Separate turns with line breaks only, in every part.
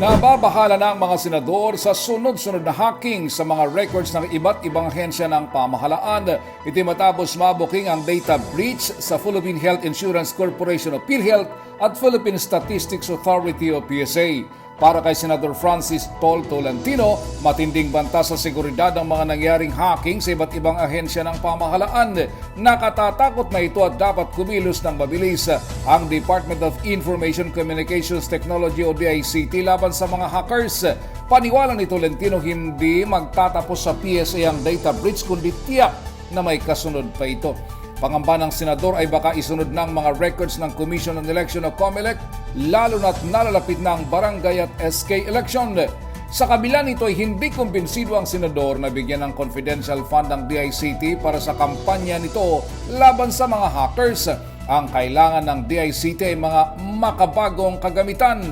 Nababahala na ang mga senador sa sunod-sunod na hacking sa mga records ng iba't ibang ahensya ng pamahalaan. Ito matapos mabuking ang data breach sa Philippine Health Insurance Corporation o PhilHealth at Philippine Statistics Authority o PSA. Para kay Senador Francis Tol Tolentino, matinding banta sa seguridad ang mga nangyaring hacking sa iba't ibang ahensya ng pamahalaan. Nakatatakot na ito at dapat kumilos ng mabilis ang Department of Information Communications Technology o DICT laban sa mga hackers. Paniwala ni Tolentino hindi magtatapos sa PSA ang data breach kundi tiyak na may kasunod pa ito. Pangamba ng senador ay baka isunod ng mga records ng Commission on Election o COMELEC lalo na't nalalapit na ang barangay at SK election. Sa kabila nito ay hindi kumbinsido ang senador na bigyan ng confidential fund ng DICT para sa kampanya nito laban sa mga hackers. Ang kailangan ng DICT ay mga makabagong kagamitan.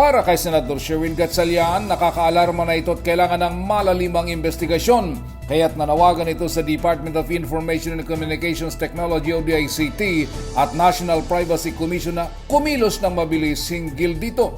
Para kay Senador Sherwin Gatchalian, nakakaalarma na ito at kailangan ng malalimang investigasyon. Kaya't nanawagan ito sa Department of Information and Communications Technology o DICT at National Privacy Commission na kumilos ng mabilis hinggil dito.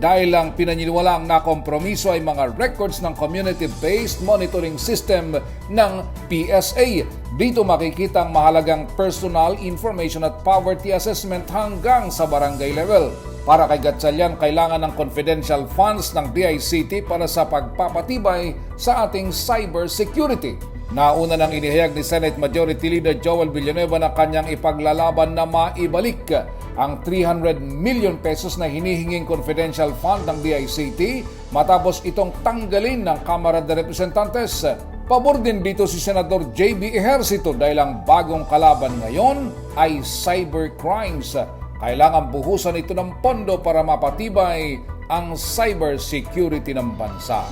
Dahil lang pinaniniwalaang nakompromiso ay mga records ng community-based monitoring system ng PSA. Dito makikita ang mahalagang personal information at poverty assessment hanggang sa barangay level. Para kay Gatchalian, kailangan ng confidential funds ng DICT para sa pagpapatibay sa ating cyber security. Nauna nang inihayag ni Senate Majority Leader Joel Villanueva na kanyang ipaglalaban na maibalik ang 300 million pesos na hinihinging confidential fund ng DICT matapos itong tanggalin ng Kamara de Representantes. Pabor din dito si Senador JB Ejercito dahil ang bagong kalaban ngayon ay cyber crimes. Kailangan buhusan ito ng pondo para mapatibay ang cyber security ng bansa.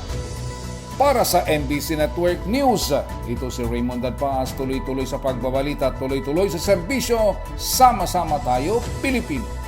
Para sa NBC Network News, ito si Raymond Dadpaas tuloy-tuloy sa pagbabalita, tuloy-tuloy sa serbisyo, sama-sama tayo, Pilipino.